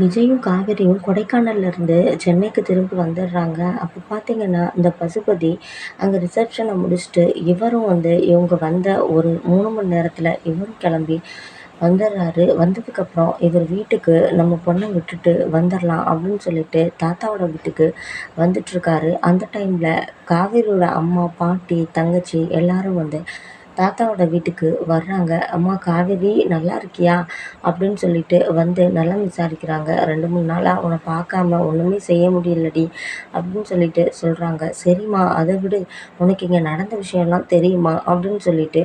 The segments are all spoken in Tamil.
விஜயும் காவேரியும் கொடைக்கானல்ல இருந்து சென்னைக்கு திரும்பி வந்துடுறாங்க. அப்போ பார்த்தீங்கன்னா இந்த பசுபதி அங்கே ரிசப்ஷனை முடிச்சுட்டு இவரும் வந்து இவங்க வந்த ஒரு மூணு மணி நேரத்தில் இவரும் கிளம்பி வந்துடுறாரு. வந்ததுக்கப்புறம் இவர் வீட்டுக்கு நம்ம பொண்ணை விட்டுட்டு வந்துடலாம் அப்படின்னு சொல்லிட்டு தாத்தாவோட வீட்டுக்கு வந்துட்டுருக்காரு அந்த டைமில் காவேரியோட அம்மா பாட்டி தங்கச்சி எல்லாரும் வந்து தாத்தாவோட வீட்டுக்கு வர்றாங்க. அம்மா காவேரி நல்லா இருக்கியா? அப்படின்னு சொல்லிட்டு வந்து நல்லா விசாரிக்கிறாங்க. ரெண்டு மூணு நாளாக அவனை பார்க்காம ஒன்றுமே செய்ய முடியலடி அப்படின்னு சொல்லிட்டு சொல்கிறாங்க சரிம்மா அதை விடு. உனக்கு இங்கே நடந்த விஷயம்லாம் தெரியுமா? அப்படின்னு சொல்லிட்டு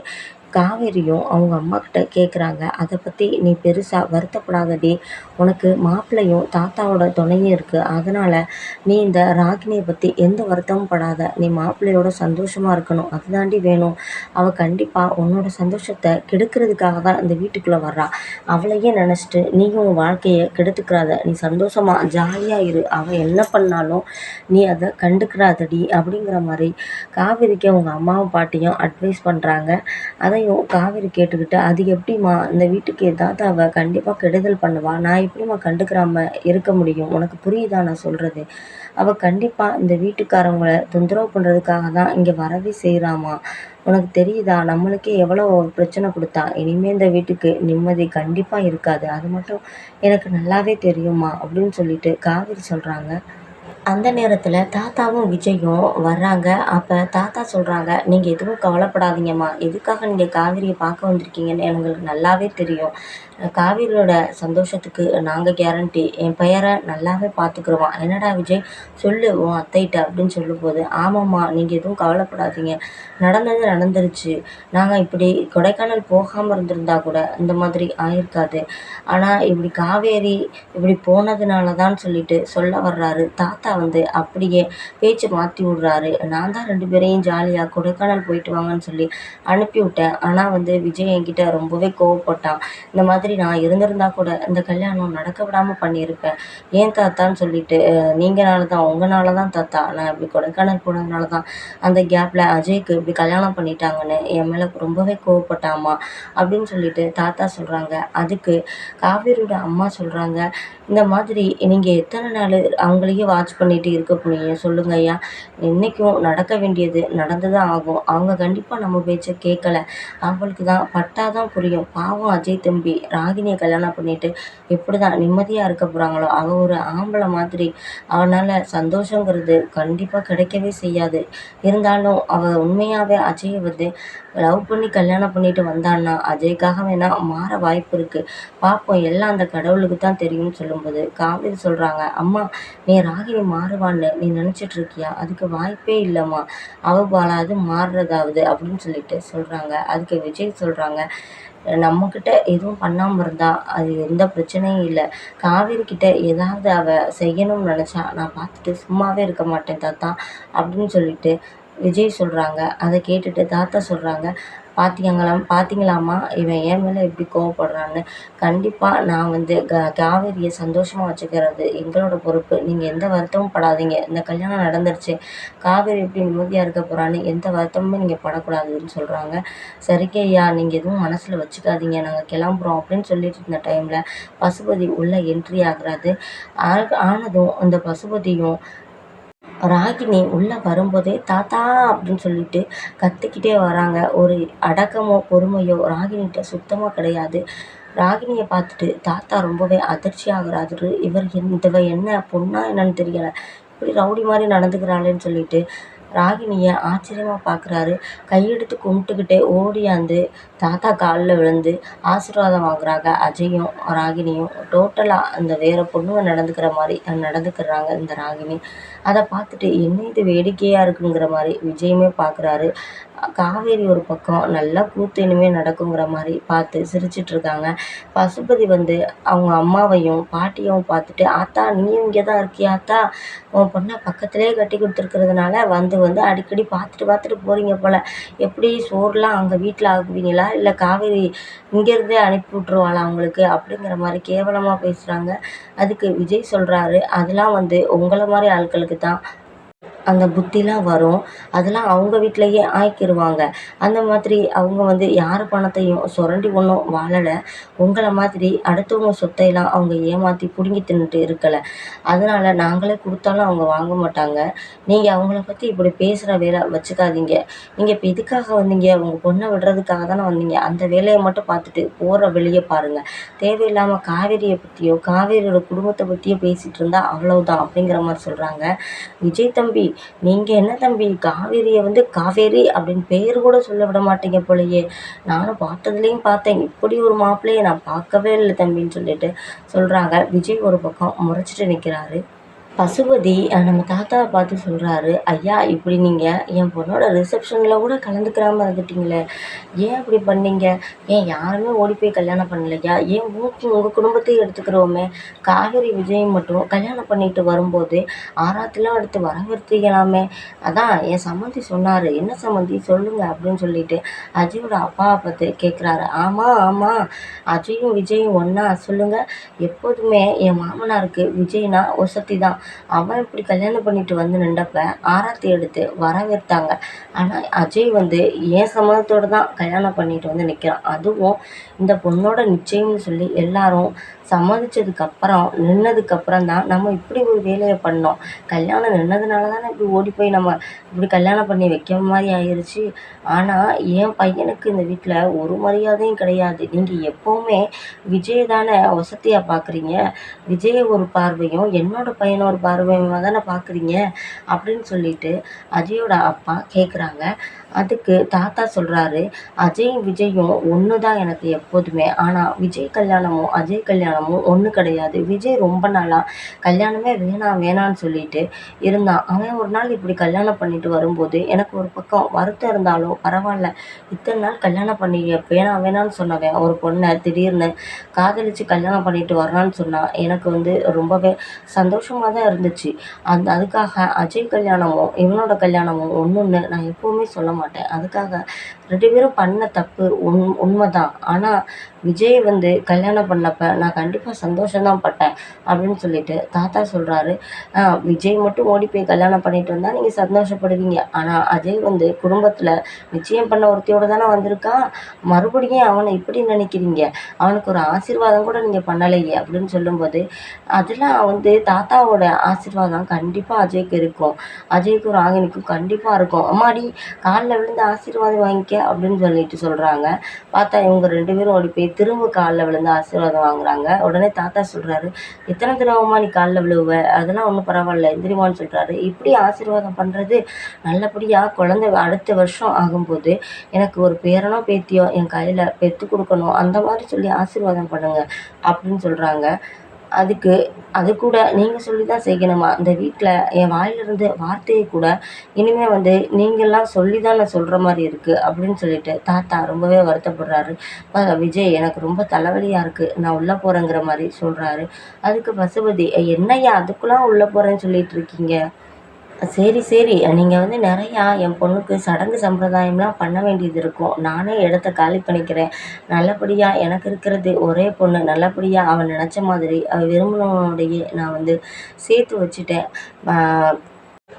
காவேரியும் அவங்க அம்மாக்கிட்ட கேட்குறாங்க அதை பற்றி நீ பெருசாக வருத்தப்படாதடி உனக்கு மாப்பிள்ளையும் தாத்தாவோட துணையும் இருக்குது அதனால் நீ இந்த ராகினியை பற்றி எந்த வருத்தமும் படாத. நீ மாப்பிள்ளையோட சந்தோஷமாக இருக்கணும். அதுதாண்டி வேணும். அவள் கண்டிப்பாக உன்னோட சந்தோஷத்தை கெடுக்கிறதுக்காக தான் இந்த வீட்டுக்குள்ளே வர்றா. அவளையே நினச்சிட்டு நீயும் உன் வாழ்க்கையை கெடுத்துக்கிறாத. நீ சந்தோஷமாக ஜாலியாக இரு. அவள் என்ன பண்ணாலும் நீ அதை கண்டுக்கிறாதடி அப்படிங்கிற மாதிரி காவேரிக்கு அவங்க அம்மாவும் பாட்டியும் அட்வைஸ் பண்ணுறாங்க அதை அதையும் காவேரி கேட்டுக்கிட்டு அது எப்படிம்மா? இந்த வீட்டுக்கு ஏதாவது அவள் கண்டிப்பாக கெடுதல் பண்ணுவா? நான் எப்படிம்மா கண்டுக்கிறாம இருக்க முடியும்? உனக்கு புரியுதா நான் சொல்கிறது அவள் கண்டிப்பாக இந்த வீட்டுக்காரவங்கள தொந்தரவு பண்ணுறதுக்காக தான் இங்கே வரவே செய்கிறாமா உனக்கு தெரியுதா? நம்மளுக்கே எவ்வளோ பிரச்சனை கொடுத்தா? இனிமேல் இந்த வீட்டுக்கு நிம்மதி கண்டிப்பாக இருக்காது. அது மட்டும் எனக்கு நல்லாவே தெரியுமா அப்படின்னு சொல்லிட்டு காவேரி சொல்கிறாங்க அந்த நேரத்தில் தாத்தாவும் விஜயும் வர்றாங்க. அப்போ தாத்தா சொல்கிறாங்க நீங்கள் எதுவும் கவலைப்படாதீங்கம்மா. எதுக்காக நீங்கள் காவேரியை பார்க்க வந்திருக்கீங்கன்னு எங்களுக்கு நல்லாவே தெரியும். காவேரியோட சந்தோஷத்துக்கு நாங்கள் கேரண்டி என் பெயரை நல்லாவே பார்த்துக்குருவான் என்னடா விஜய்? சொல்லு உன் அத்தைகிட்ட அப்படின்னு சொல்லும்போது ஆமாம்மா நீங்கள் எதுவும் கவலைப்படாதீங்க. நடந்தது நடந்துருச்சு. நாங்கள் இப்படி கொடைக்கானல் போகாமல் இருந்திருந்தா கூட இந்த மாதிரி ஆயிருக்காது. ஆனால் இப்படி காவேரி இப்படி போனதுனால தான் சொல்லிட்டு சொல்ல வர்றாரு. தாத்தா வந்து அப்படியே பேச்சு மாற்றி விட்றாரு. நான் தான் ரெண்டு பேரையும் ஜாலியாக கொடைக்கானல் போயிட்டு வாங்கன்னு சொல்லி அனுப்பி விட்டேன். ஆனால் வந்து விஜய் என்கிட்ட ரொம்பவே கோவப்பட்டான். இந்த மாதிரி மாதிரி நான் இருந்திருந்தா கூட இந்த கல்யாணம் நடக்க விடாமல் பண்ணியிருப்பேன் ஏன் தாத்தான்னு சொல்லிட்டு நீங்களால தான் உங்களால தான் தாத்தா. நான் இப்படி கொடைக்கானல் போனதுனால தான் அந்த கேப்பில் அஜய்க்கு இப்படி கல்யாணம் பண்ணிட்டாங்கன்னு என் மேலே ரொம்பவே கோவப்பட்டாமா அப்படின்னு சொல்லிட்டு தாத்தா சொல்கிறாங்க அதுக்கு காவேரியோட அம்மா சொல்கிறாங்க இந்த மாதிரி நீங்கள் எத்தனை நாள் அவங்களையே வாட்ச் பண்ணிகிட்டு இருக்க போனீங்க சொல்லுங்க ஐயா. இன்றைக்கும் நடக்க வேண்டியது நடந்து தான் ஆகும். அவங்க கண்டிப்பாக நம்ம பேச்சை கேட்கல அவங்களுக்கு தான் பட்டா தான் புரியும். பாவம் அஜய் தம்பி ராகினியை கல்யாணம் பண்ணிட்டு எப்படி தான் நிம்மதியாக இருக்க போகிறாங்களோ அவள் ஒரு ஆம்பளை மாதிரி. அவனால் சந்தோஷங்கிறது கண்டிப்பாக கிடைக்கவே செய்யாது. இருந்தாலும் அவள் உண்மையாகவே அஜயை வந்து லவ் பண்ணி கல்யாணம் பண்ணிட்டு வந்தான்னா அஜய்க்காக வேணால் மாற வாய்ப்பு இருக்குது பார்ப்போம் எல்லாம் அந்த கடவுளுக்கு தான் தெரியும்னு சொல்லும்போது காவேரி சொல்கிறாங்க அம்மா நீ ராகினி மாறுவான்னு நீ நினச்சிட்டு இருக்கியா? அதுக்கு வாய்ப்பே இல்லைம்மா. அவ வாழாது மாறுறதாவது அப்படின்னு சொல்லிட்டு சொல்கிறாங்க அதுக்கு விஜய் சொல்கிறாங்க நம்மக்கிட்ட எதுவும் பண்ணாமல் இருந்தால் அது எந்த பிரச்சனையும் இல்லை. காவேரி கிட்ட ஏதாவது அவள் செய்யணும்னு நினச்சா நான் பார்த்துட்டு சும்மாவே இருக்க மாட்டேன் தாத்தா அப்படின்னு சொல்லிட்டு விஜய் சொல்கிறாங்க அதை கேட்டுட்டு தாத்தா சொல்கிறாங்க பார்த்தீங்களா பார்த்தீங்களாம்மா இவன் என் மேலே எப்படி கோவப்படுறான்னு. கண்டிப்பாக நான் வந்து க காவேரியை சந்தோஷமாக வச்சுக்கிறது எங்களோட பொறுப்பு. நீங்கள் எந்த வருத்தமும் படாதீங்க. இந்த கல்யாணம் நடந்துருச்சு. காவேரி எப்படி நிம்மதியாக இருக்க போகிறான்னு எந்த வருத்தமுமே நீங்கள் படக்கூடாதுன்னு சொல்கிறாங்க சரிங்க ஐயா நீங்கள் எதுவும் மனசில் வச்சுக்காதீங்க. நாங்கள் கிளம்புறோம் அப்படின்னு சொல்லிட்டு இருந்த டைமில் பசுபதி உள்ளே என்ட்ரி ஆகுறாரு. ஆனதும் அந்த பசுபதியும் ராகினி உள்ளே வரும்போதே தாத்தா அப்படின்னு சொல்லிட்டு கத்திக்கிட்டே வராங்க. ஒரு அடக்கமோ பொறுமையோ ராகினிகிட்ட சுத்தமாக கிடையாது. ராகினியை பார்த்துட்டு தாத்தா ரொம்பவே அதிர்ச்சி ஆகுறாரு. இவர் இவ என்ன பொண்ணா என்னன்னு தெரியலை. இப்படி ரவுடி மாதிரி நடந்துக்கிறாளேன்னு சொல்லிட்டு ராகினியை ஆச்சரியமாக பார்க்குறாரு கையெடுத்து கும்பிட்டுக்கிட்டே ஓடியாந்து தாத்தா காலில் விழுந்து ஆசீர்வாதம் வாங்குறாங்க. அஜயும் ராகினியும் டோட்டலாக அந்த வேறு பொண்ணுங்க நடந்துக்கிற மாதிரி நடந்துக்கிறாங்க இந்த ராகினி அதை பார்த்துட்டு என்ன இது வேடிக்கையாக இருக்குங்கிற மாதிரி விஜயுமே பார்க்குறாரு காவேரி ஒரு பக்கம் நல்லா கூத்து இனிமேல் நடக்குங்கிற மாதிரி பார்த்து சிரிச்சிட்ருக்காங்க. பசுபதி வந்து அவங்க அம்மாவையும் பாட்டியும் பார்த்துட்டு ஆத்தா நீயும் இங்கே தான் இருக்கியா ஆத்தா? உன் பொண்ணை பக்கத்துலேயே கட்டி கொடுத்துருக்கிறதுனால வந்து வந்து அடிக்கடி பார்த்துட்டு பார்த்துட்டு போகிறீங்க போல். எப்படி சோறுலாம் அங்கே வீட்டில் ஆக்குவீங்களா? இல்லை காவேரி இங்கேருந்தே அனுப்பி விட்ருவாளா அவங்களுக்கு அப்படிங்கிற மாதிரி கேவலமாக பேசுகிறாங்க அதுக்கு விஜய் சொல்கிறாரு அதெல்லாம் வந்து உங்களை மாதிரி ஆட்களுக்கு தான் அந்த புத்திலாம் வரும். அதெல்லாம் அவங்க வீட்டிலையே ஆக்கிடுவாங்க அந்த மாதிரி அவங்க வந்து யார் பணத்தையும் சுரண்டி ஒன்றும் வாழலை. உங்களை மாதிரி அடுத்தவங்க சொத்தையெல்லாம் அவங்க ஏமாற்றி பிடுங்கி தின்னுட்டு இருக்கலை. அதனால் நாங்களே கொடுத்தாலும் அவங்க வாங்க மாட்டாங்க. நீங்கள் அவங்கள பற்றி இப்படி பேசுகிற வேலை வச்சுக்காதீங்க. நீங்கள் இப்போ எதுக்காக வந்தீங்க? உங்கள் பொண்ணை விடுறதுக்காக தானே வந்தீங்க. அந்த வேலையை மட்டும் பார்த்துட்டு போகிற வெளியே பாருங்கள் தேவையில்லாமல் காவேரியை பற்றியோ காவேரியோட குடும்பத்தை பற்றியோ பேசிகிட்டு இருந்தால் அவ்வளவுதான் அப்படிங்கிற மாதிரி சொல்கிறாங்க விஜய் தம்பி நீங்கள் என்ன தம்பி காவேரியை வந்து காவேரி அப்படின்னு பேர் கூட சொல்ல விட மாட்டீங்க போலயே. நானும் பார்த்ததுலேயும் பார்த்தேன். இப்படி ஒரு மாப்பிள்ளையை நான் பார்க்கவே இல்லை தம்பின்னு சொல்லிட்டு சொல்கிறாங்க விஜய் ஒரு பக்கம் முறைச்சிட்டு நிற்கிறாரு பசுபதி நம்ம தாத்தாவை பார்த்து சொல்கிறாரு ஐயா இப்படி நீங்கள் என் பொண்ணோட ரிசப்ஷனில் கூட கலந்துக்கிறாமல் இருந்துட்டீங்களே ஏன் இப்படி பண்ணீங்க? ஏன் யாருமே ஓடி போய் கல்யாணம் பண்ணலையா? ஏன் ஊக்கி உங்கள் குடும்பத்தையும் எடுத்துக்கிறோமே? காவேரி விஜயம் மட்டும் கல்யாணம் பண்ணிட்டு வரும்போது ஆராத்திலாம் எடுத்து வரவேற்றுக்கலாமே அதான் என் சம்மந்தி சொன்னார் என்ன சம்மந்தி? சொல்லுங்கள் அப்படின்னு சொல்லிட்டு அஜயோட அப்பாவை பார்த்து கேட்குறாரு ஆமாம் ஆமாம் அஜயும் விஜயும் ஒன்றா சொல்லுங்கள் எப்போதுமே என் மாமனாருக்கு விஜய்னா ஒசத்தி தான் அவன் இப்படி கல்யாணம் பண்ணிட்டு வந்து நின்றப்ப ஆராத்தி எடுத்து வரவேற்றாங்க. ஆனால் அஜய் வந்து என் சம்மதத்தோடு தான் கல்யாணம் பண்ணிட்டு வந்து நிற்கிறான் அதுவும் இந்த பொண்ணோட நிச்சயம்னு சொல்லி எல்லாரும் சம்மதிச்சதுக்கப்புறம் நின்னதுக்கப்புறம் தான் நம்ம இப்படி ஒரு வேலையை பண்ணோம். கல்யாணம் நின்னதுனால தானே இப்படி ஓடி போய் நம்ம இப்படி கல்யாணம் பண்ணி வைக்கிற மாதிரி ஆயிடுச்சு ஆனால் என் பையனுக்கு இந்த வீட்டில் ஒரு மரியாதையும் கிடையாது. நீங்கள் எப்போவுமே விஜய் தானே வசதியாக பார்க்குறீங்க விஜய் ஒரு பார்வையும் என்னோட பையனை ஒரு பார்வையுமா தானே பார்க்குறீங்க அப்படின்னு சொல்லிட்டு அஜயோட அப்பா கேட்குறாங்க அதுக்கு தாத்தா சொல்கிறாரு அஜயும் விஜயும் ஒன்று தான் எனக்கு எப்போதுமே. ஆனால் விஜய் கல்யாணமும் அஜய் கல்யாணமும் ஒன்று கிடையாது. விஜய் ரொம்ப நாளாக கல்யாணமே வேணாம் வேணான்னு சொல்லிட்டு இருந்தான். அவன் ஒரு நாள் இப்படி கல்யாணம் பண்ணிட்டு வரும்போது எனக்கு ஒரு பக்கம் வருத்தம் இருந்தாலும் பரவாயில்ல இத்தனை நாள் கல்யாணம் பண்ணி வேணாம் வேணான்னு சொன்னவன் ஒரு பொண்ணை திடீர்னு காதலிச்சு கல்யாணம் பண்ணிட்டு வர்றான்னு சொன்னால் எனக்கு வந்து ரொம்பவே சந்தோஷமாக தான் இருந்துச்சு. அந்த அதுக்காக அஜய் கல்யாணமும் இவனோட கல்யாணமும் ஒன்று ஒன்று நான் எப்போவுமே சொல்ல மாட்டேன். அதுக்காக ரெண்டு பேரும் பண்ண தப்பு உண் உண்மை தான் ஆனால் விஜய் வந்து கல்யாணம் பண்ணப்போ நான் கண்டிப்பாக சந்தோஷம் தான் பட்டேன் அப்படின்னு சொல்லிட்டு தாத்தா சொல்கிறாரு விஜய் மட்டும் ஓடி போய் கல்யாணம் பண்ணிட்டு வந்தால் நீங்கள் சந்தோஷப்படுவீங்க. ஆனால் அஜய் வந்து குடும்பத்தில் நிச்சயம் பண்ண ஒருத்தையோடு தானே வந்திருக்கான். மறுபடியும் அவனை இப்படி நினைக்கிறீங்க? அவனுக்கு ஒரு ஆசீர்வாதம் கூட நீங்கள் பண்ணலையே அப்படின்னு சொல்லும்போது அதெல்லாம் வந்து தாத்தாவோட ஆசீர்வாதம் கண்டிப்பாக அஜய்க்கு இருக்கும். அஜய்க்கு ஒரு ஆகினிக்கும் கண்டிப்பாக இருக்கும். அம்மாடி காலில் விழுந்து ஆசீர்வாதம் வாங்கிக்க அப்படின்னு சொல்லிட்டு சொல்கிறாங்க பார்த்தா இவங்க ரெண்டு பேரும் ஓடி போய் திரும்ப காலில் விழுந்து ஆசீர்வாதம் வாங்குறாங்க. உடனே தாத்தா சொல்கிறாரு எத்தனை தினமுமா நீ காலில் விழுவ? அதெல்லாம் ஒன்றும் பரவாயில்ல. எந்திரிமான்னு சொல்கிறாரு இப்படி ஆசீர்வாதம் பண்ணுறது நல்லபடியாக குழந்தை அடுத்த வருஷம் ஆகும்போது எனக்கு ஒரு பேரனோ பேத்தியோ என் கையில் பெற்று கொடுக்கணும். அந்த மாதிரி சொல்லி ஆசீர்வாதம் பண்ணுங்கள் அப்படின்னு சொல்கிறாங்க அதுக்கு அது கூட நீங்கள் சொல்லி தான் செய்யணுமா? இந்த வீட்டில் என் வாயிலிருந்து வார்த்தையை கூட இனிமேல் வந்து நீங்கள்லாம் சொல்லி தான் நான் சொல்கிற மாதிரி இருக்குது அப்படின்னு சொல்லிட்டு தாத்தா ரொம்பவே வருத்தப்படுறாரு. விஜய் எனக்கு ரொம்ப தலைவலியாக இருக்குது நான் உள்ளே போகிறேங்கிற மாதிரி சொல்கிறாரு அதுக்கு பசுபதி என்னய்யா அதுக்குலாம் உள்ளே போகிறேன்னு சொல்லிட்டு இருக்கீங்க? சரி சரி. நீங்கள் வந்து நிறையா என் பொண்ணுக்கு சடங்கு சம்பிரதாயம்லாம் பண்ண வேண்டியது இருக்கும். நானே இடத்த காலி பண்ணிக்கிறேன். நல்லபடியாக எனக்கு இருக்கிறது ஒரே பொண்ணு. நல்லபடியாக அவன் நினச்ச மாதிரி அவள் விரும்பினவனோடையே நான் வந்து சேர்த்து வச்சுட்டேன்.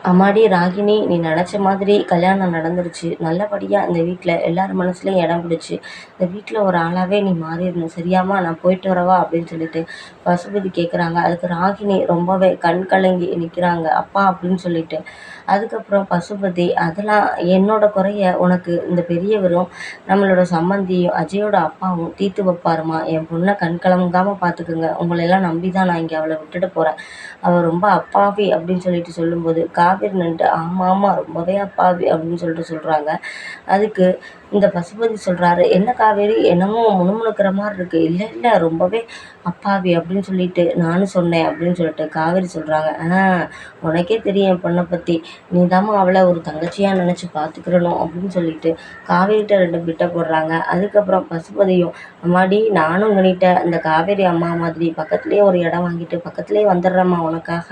அம்மாடி ராகினி நீ நினச்ச மாதிரி கல்யாணம் நடந்துருச்சு. நல்லபடியாக இந்த வீட்டில் எல்லார் மனசுலையும் இடம் பிடிச்சி. இந்த வீட்டில் ஒரு ஆளாகவே நீ மாறிடணும். சரியாம்மா நான் போயிட்டு வரவா? அப்படின்னு சொல்லிட்டு பசுபதி கேட்குறாங்க அதுக்கு ராகினி ரொம்பவே கண் கலங்கி நிற்கிறாங்க அப்பா அப்படின்னு சொல்லிட்டு. அதுக்கப்புறம் பசுபதி அதெல்லாம் என்னோட குறைய உனக்கு இந்த பெரியவரும் நம்மளோட சம்மந்தியும் அஜயோட அப்பாவும் தீர்த்து வைப்பாருமா? என் பொண்ணை கண் கலங்காமல் பார்த்துக்குங்க உங்களெல்லாம் நம்பி தான் நான் இங்கே அவளை விட்டுட்டு போகிறேன் அவள் ரொம்ப அப்பாவி அப்படின்னு சொல்லிட்டு சொல்லும்போது காவிரி நண்டு ஆமாம் ஆமாம் ரொம்பவே அப்பாவி அப்படின்னு சொல்லிட்டு சொல்கிறாங்க அதுக்கு இந்த பசுபதி சொல்கிறாரு என்ன காவேரி? என்னமோ முணுமுணுக்கிற மாதிரி இருக்குது இல்லை இல்லை ரொம்பவே அப்பாவி அப்படின்னு சொல்லிட்டு நானும் சொன்னேன் அப்படின்னு சொல்லிட்டு காவேரி சொல்கிறாங்க ஆ உனக்கே தெரியும் என் பொண்ணை பற்றி நீ தாம்மா அவளை ஒரு தங்கச்சியாக நினச்சி பார்த்துக்கிறணும் அப்படின்னு சொல்லிட்டு காவேரிகிட்ட ரெண்டு பிட்டை போடுறாங்க. அதுக்கப்புறம் பசுபதியும் அம்மாடி நானும் உங்கள்கிட்ட இந்த காவேரி அம்மா மாதிரி பக்கத்துலேயே ஒரு இடம் வாங்கிட்டு பக்கத்துலேயே வந்துடுறேம்மா உனக்காக.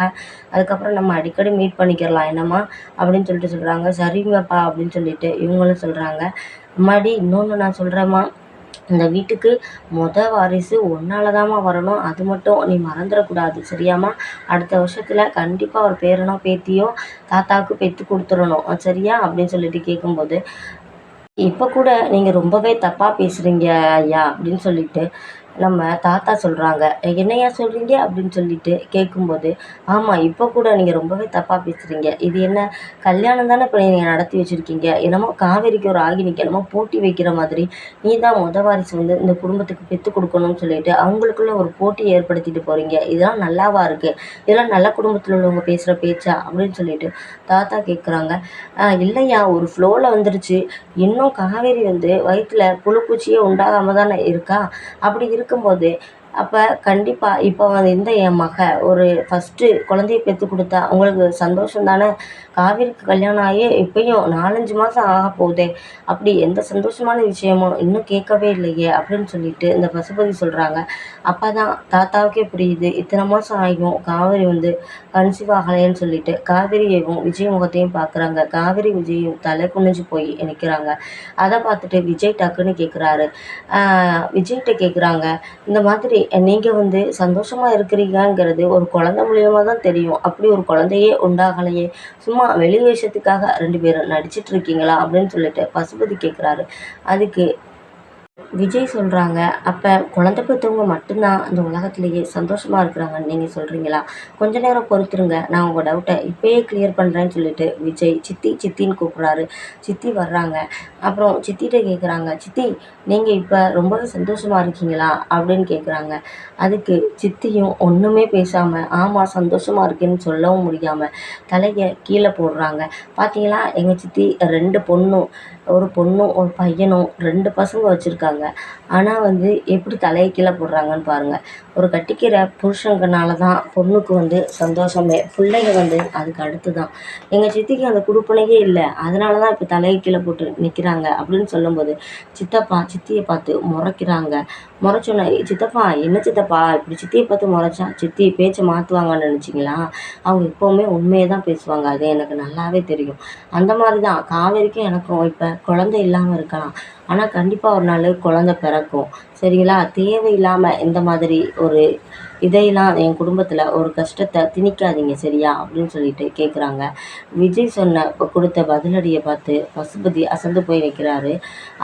அதுக்கப்புறம் நம்ம அடிக்கடி மீட் பண்ணிக்கிறலாம் என்னம்மா? அப்படின்னு சொல்லிட்டு சொல்கிறாங்க சரிங்கப்பா அப்படின்னு சொல்லிட்டு இவங்களும் சொல்கிறாங்க அம்மாடி இன்னொன்று நான் சொல்கிறேம்மா இந்த வீட்டுக்கு மொத வாரிசு உன்னால தாம்மா வரணும். அது மட்டும் நீ மறந்துடக்கூடாது சரியாம்மா? அடுத்த வருஷத்தில் கண்டிப்பாக ஒரு பேரனோ பேத்தியோ தாத்தாவுக்கு பெற்று கொடுத்துடணும். சரியா? அப்படின்னு சொல்லிட்டு கேட்கும்போது இப்போ கூட நீங்கள் ரொம்பவே தப்பாக பேசுகிறீங்க ஐயா அப்படின்னு சொல்லிட்டு நம்ம தாத்தா சொல்கிறாங்க என்னையா சொல்கிறீங்க அப்படின்னு சொல்லிட்டு கேட்கும்போது ஆமாம் இப்போ கூட நீங்கள் ரொம்பவே தப்பாக பேசுகிறீங்க இது என்ன கல்யாணம் தானே இப்போ நீங்கள் நடத்தி வச்சுருக்கீங்க? என்னமோ காவேரிக்கு ஒரு ஆகினிக்கு என்னமோ போட்டி வைக்கிற மாதிரி. நீ தான் முத வாரிசு வந்து இந்த குடும்பத்துக்கு பெற்று கொடுக்கணும்னு சொல்லிட்டு அவங்களுக்குள்ள ஒரு போட்டி ஏற்படுத்திட்டு போகிறீங்க இதெல்லாம் நல்லாவா இருக்குது இதெல்லாம் நல்ல குடும்பத்தில் உள்ளவங்க பேசுகிற பேச்சா? அப்படின்னு சொல்லிட்டு தாத்தா கேட்குறாங்க இல்லையா. ஒரு ஃப்ளோவில் வந்துருச்சு. இன்னும் காவேரி வந்து வயிற்றில் புழுப்பூச்சியே உண்டாகாமல் தானே இருக்கா? அப்படி இருக்கும்போது அப்போ கண்டிப்பாக இப்போ வந்து இந்த என் மக ஒரு ஃபஸ்ட்டு குழந்தைய பெற்று கொடுத்தா அவங்களுக்கு சந்தோஷம் தானே? காவேரிக்கு கல்யாணம் ஆகி இப்பயும் நாலஞ்சு மாதம் ஆக போகுதே. அப்படி எந்த சந்தோஷமான விஷயமும் இன்னும் கேட்கவே இல்லையே அப்படின்னு சொல்லிட்டு இந்த பசுபதி சொல்கிறாங்க அப்போ தான் தாத்தாவுக்கே புரியுது. இத்தனை மாதம் ஆகியும் காவேரி வந்து கன்சீவ் ஆகலைன்னு சொல்லிட்டு காவிரியையும் விஜய் முகத்தையும் பார்க்குறாங்க காவேரி விஜயும் தலை குனிஞ்சு போய் நிற்கிறாங்க அதை பார்த்துட்டு விஜய் டக்குன்னு கேட்குறாரு விஜய்கிட்ட கேட்குறாங்க இந்த மாதிரி நீங்கள் வந்து சந்தோஷமாக இருக்கிறீங்கங்கிறது ஒரு குழந்த மூலியமாக தான் தெரியும். அப்படி ஒரு குழந்தையே உண்டாகலையே. சும்மா வெளி வேஷத்துக்காக ரெண்டு பேரும் நடிச்சிட்டு இருக்கீங்களா அப்படின்னு சொல்லிட்டு பசுபதி கேட்குறாரு அதுக்கு விஜய் சொல்கிறாங்க அப்போ குழந்த பெற்றவங்க மட்டும்தான் இந்த உலகத்துலேயே சந்தோஷமாக இருக்கிறாங்கன்னு நீங்கள் சொல்கிறீங்களா கொஞ்ச நேரம் பொறுத்துருங்க நான் உங்கள் டவுட்டை இப்போயே கிளியர் பண்ணுறேன்னு சொல்லிட்டு விஜய் சித்தி சித்தின்னு கூப்பிட்றாரு. சித்தி வர்றாங்க. அப்புறம் சித்திகிட்ட கேட்குறாங்க சித்தி நீங்கள் இப்போ ரொம்பவே சந்தோஷமாக இருக்கீங்களா? அப்படின்னு கேட்குறாங்க அதுக்கு சித்தியும் ஒன்றுமே பேசாமல் ஆமாம் சந்தோஷமாக இருக்கேன்னு சொல்லவும் முடியாமல் தலையை கீழே போடுறாங்க. பார்த்தீங்களா எங்கள் சித்தி ரெண்டு பொண்ணும் ஒரு பொண்ணும் ஒரு பையனும் ரெண்டு பசங்க வச்சுருக்காங்க. ஆனால் வந்து எப்படி தலையை கீழே போடுறாங்கன்னு பாருங்கள் ஒரு கட்டிக்கிற புருஷங்கனால தான் பொண்ணுக்கு வந்து சந்தோஷமே. பிள்ளைங்க வந்து அதுக்கு அடுத்து தான் எங்கள் சித்திக்கு அந்த குடுப்பனையே இல்லை. அதனால தான் இப்போ தலையை கீழே போட்டு நிற்கிறாங்க அப்படின்னு சொல்லும்போது சித்தப்பா சித்தியை பார்த்து முறைக்கிறாங்க. முறைச்சோன்னே சித்தப்பா என்ன சித்தப்பா? இப்படி சித்தியை பார்த்து முறைச்சா சித்தி பேச்சை மாற்றுவாங்கன்னு நினச்சிங்களா? அவங்க எப்போவுமே உண்மையை தான் பேசுவாங்க. அது எனக்கு நல்லாவே தெரியும். அந்த மாதிரி தான். காவேரிக்கும் எனக்கும் இப்போ குழந்தை இல்லாமல் இருக்கலாம். ஆனால் கண்டிப்பாக ஒரு நாள் குழந்த பிறக்கும். சரிங்களா? தேவையில்லாமல் இந்த மாதிரி ஒரு இதையெல்லாம் என் குடும்பத்தில் ஒரு கஷ்டத்தை திணிக்காதீங்க சரியா? அப்படின்னு சொல்லிட்டு கேட்குறாங்க விஜய் சொன்ன கொடுத்த பதிலடியை பார்த்து பசுபதி அசந்து போய் நிற்கிறாரு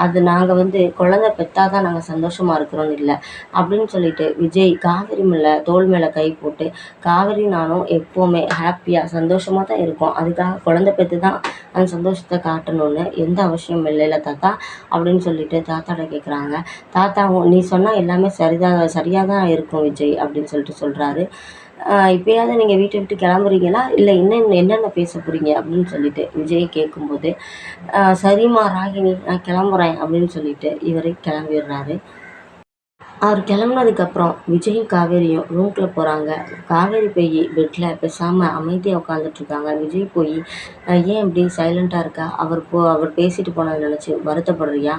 அது நாங்கள் வந்து குழந்த பெற்றா தான் நாங்கள் சந்தோஷமாக இருக்கிறோன்னு இல்லை. அப்படின்னு சொல்லிட்டு விஜய் காவேரி மேலே தோல் மேலே கை போட்டு காவேரி நானும் எப்போவுமே ஹாப்பியாக சந்தோஷமாக தான் இருக்கோம். அதுக்காக குழந்த பெற்று தான் அந்த சந்தோஷத்தை காட்டணும்னு எந்த அவசியம் இல்லைல்ல தாத்தா அப்படின்னு சொல்லிட்டு தாத்தாட்ட கேட்குறாங்க தாத்தாவும் நீ சொன்னால் எல்லாமே சரிதான் சரியாக தான் இருக்கும் விஜய் அப்படின்னு சொல்லிட்டு சொல்கிறாரு இப்போயாவது நீங்கள் வீட்டை விட்டு கிளம்புறீங்களா? இல்லை இன்னும் என்னென்ன பேச போகிறீங்க அப்படின்னு சொல்லிட்டு விஜய் கேட்கும்போது சரிம்மா ராகினி நான் கிளம்புறேன் அப்படின்னு சொல்லிட்டு இவர் கிளம்பிடுறாரு. அவர் கிளம்புனதுக்கப்புறம் விஜயும் காவேரியும் ரூம்குள்ளே போகிறாங்க காவேரி போய் பெட்டில் பேசாமல் அமைதியாக உட்காந்துட்ருக்காங்க விஜய் போய் ஏன் இப்படி சைலண்ட்டாக இருக்கா? அவர் போ அவர் பேசிட்டு போனதை நினச்சி வருத்தப்படுறியா?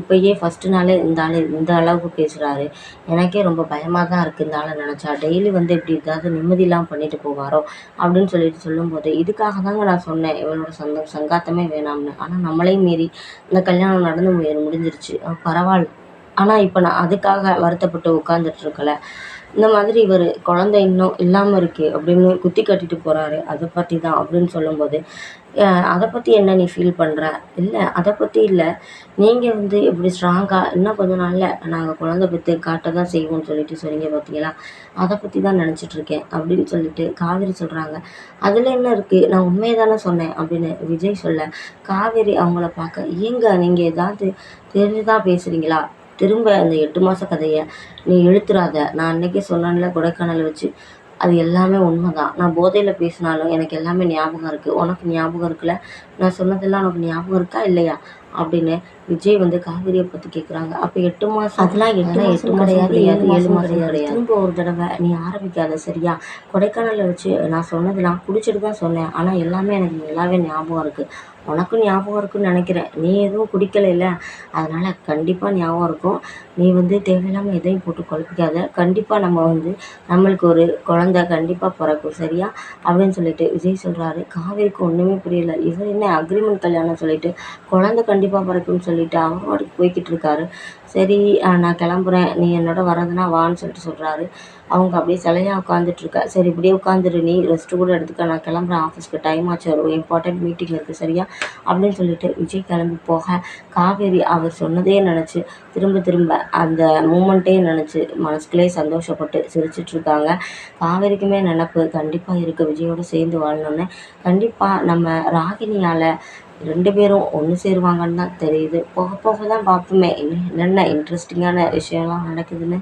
இப்போயே ஃபஸ்ட்டு நாளே இந்த ஆள் இந்த அளவுக்கு பேசுகிறாரு எனக்கே ரொம்ப பயமாக தான் இருக்குது இந்த ஆளை நினச்சா. டெய்லி வந்து இப்படி ஏதாவது நிம்மதியெலாம் பண்ணிட்டு போவாரோ? அப்படின்னு சொல்லிட்டு சொல்லும்போது இதுக்காக தாங்க நான் சொன்னேன். இவனோட சொந்த சங்காத்தமே வேணாம்னு. ஆனால் நம்மளையும் மீறி இந்த கல்யாணம் நடந்து முடிஞ்சிருச்சு. பரவாயில்ல. ஆனால் இப்போ நான் அதுக்காக வருத்தப்பட்டு உட்காந்துட்ருக்கல இந்த மாதிரி இவர் குழந்த இன்னும் இல்லாமல் இருக்குது அப்படின்னு குத்தி காட்டிட்டு போகிறாரு அதை பற்றி தான் அப்படின்னு சொல்லும்போது அதை பற்றி என்ன நீ ஃபீல் பண்ணுற இல்லை அதை பற்றி இல்லை. நீங்கள் வந்து இப்படி ஸ்ட்ராங்காக இன்னும் கொஞ்ச நாளில் நாங்கள் குழந்த பெற்று காட்ட தான் செய்வோம்னு சொல்லிட்டு சொன்னீங்க பார்த்தீங்களா அதை பற்றி தான் நினச்சிட்ருக்கேன் அப்படின்னு சொல்லிட்டு காவேரி சொல்கிறாங்க அதில் என்ன இருக்குது நான் உண்மையை தானே சொன்னேன் அப்படின்னு விஜய் சொல்ல. காவேரி அவங்கள பார்க்க ஏங்க நீங்கள் ஏதாவது தெரிஞ்சு தான் பேசுகிறீங்களா திரும்ப அந்த எட்டு மாத கதையை நீ இழுத்துறாத. நான் அன்னைக்கே சொன்னேன்ல கொடைக்கானல் வச்சு. அது எல்லாமே உண்மை தான் நான் போதையில் பேசினாலும் எனக்கு எல்லாமே ஞாபகம் இருக்குது உனக்கு ஞாபகம் இருக்குல்ல? நான் சொன்னதெல்லாம் உனக்கு ஞாபகம் இருக்கா இல்லையா? அப்படின்னு விஜய் வந்து காவிரியை பற்றி கேட்குறாங்க அப்போ எட்டு மாதம் அதெல்லாம் எட்டு எட்டு கிடையாது. ஏழு மாதம் கிடையாது. திரும்ப ஒரு தடவை நீ ஆரம்பிக்காத சரியா? கொடைக்கானலில் வச்சு நான் சொன்னதெல்லாம் குடிச்சிட்டு தான் சொன்னேன். ஆனால் எல்லாமே எனக்கு நல்லாவே ஞாபகம் இருக்குது உனக்கும் ஞாபகம் இருக்குன்னு நினைக்கிறேன். நீ எதுவும் குடிக்கலைல்ல? அதனால் கண்டிப்பாக ஞாபகம் இருக்கும். நீ வந்து தேவையில்லாமல் எதையும் போட்டு குழப்பிக்காத. கண்டிப்பாக நம்ம வந்து நம்மளுக்கு ஒரு குழந்த கண்டிப்பாக பிறக்கும் சரியா? அப்படின்னு சொல்லிட்டு விஜய் சொல்கிறாரு காவேரிக்கு ஒன்றுமே புரியல. இவர் என்ன அக்ரிமெண்ட் கல்யாணம் சொல்லிட்டு குழந்த கண்டிப்பாக பிறக்கும்னு சொல்லிட்டு அவர் போய்கிட்டு போய்க்கிட்டு இருக்காரு. சரி நான் கிளம்புறேன். நீ என்னோட வரதுன்னா வான்னு சொல்லிட்டு சொல்கிறாரு அவங்க அப்படியே சிலையாக உட்காந்துட்ருக்கா சரி இப்படியே உட்காந்துரு நீ ரெஸ்ட் கூட எடுத்துக்க நான் கிளம்புறேன் ஆஃபீஸ்க்கு டைம் ஆச்சு ஒரு இம்பார்ட்டன்ட் மீட்டிங் இருக்குது சரியா? அப்படின்னு சொல்லிட்டு விஜய் கிளம்பி போக காவேரி அவர் சொன்னதே நினச்சி திரும்ப திரும்ப அந்த மூமெண்ட்டே நினச்சி மனசுக்குள்ளே சந்தோஷப்பட்டு சிரிச்சிட்ருக்காங்க. காவேரிக்குமே நினப்பு கண்டிப்பாக இருக்குது விஜயோடு சேர்ந்து வாழணும்னு. கண்டிப்பாக நம்ம ராகினியால் ரெண்டு பேரும் ஒன்று சேருவாங்கன்னு தான் தெரியுது. போக போக தான் பார்ப்போமே என்னென்ன இன்ட்ரெஸ்டிங்கான விஷயம்லாம் நடக்குதுன்னு.